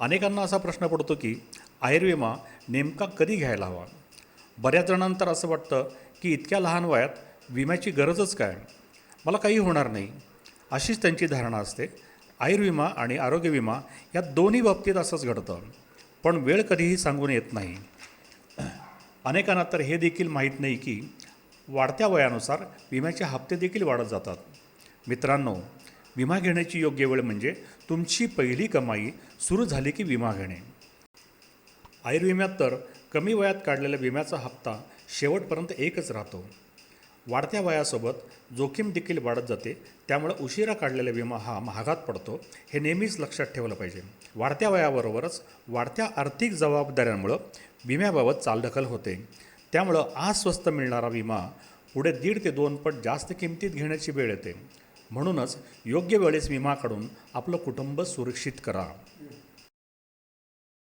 अनेकांना असा प्रश्न पडतो की आयुर्विमा नेमका कधी घ्यायला हवा? बऱ्याच जणांना तर असं वाटतं की इतक्या लहान वयात विम्याची गरजच काय? मला काही होणार नाही. अशीच त्यांची धारणा असते. आयुर्विमा आणि आरोग्य विमा या दोन्ही बाबतीत असंच घडतं. पण वेळ कधीही सांगून येत नाही. अनेकांना तर हे देखील माहीत नाही की वाढत्या वयानुसार विम्याचे हप्ते देखील वाढत जातात. मित्रांनो विमा घेण्याची योग्य वेळ म्हणजे तुमची पहिली कमाई सुरू झाली की विमा घेणे. आयुर्विम्यात तर कमी वयात काढलेल्या विम्याचा हप्ता शेवटपर्यंत एकच राहतो. वाढत्या वयासोबत जोखीम देखील वाढत जाते त्यामुळे उशिरा काढलेला विमा हा महागात पडतो हे नेहमीच लक्षात ठेवलं पाहिजे. वाढत्या वयाबरोबरच वाढत्या आर्थिक जबाबदाऱ्यांमुळं विम्याबाबत चालढकल होते. त्यामुळं आज स्वस्त मिळणारा विमा पुढे दीड ते दोन पट जास्त किमतीत घेण्याची वेळ येते. म्हणूनच योग्य वेळेस विमा काढून आपलं कुटुंब सुरक्षित करा.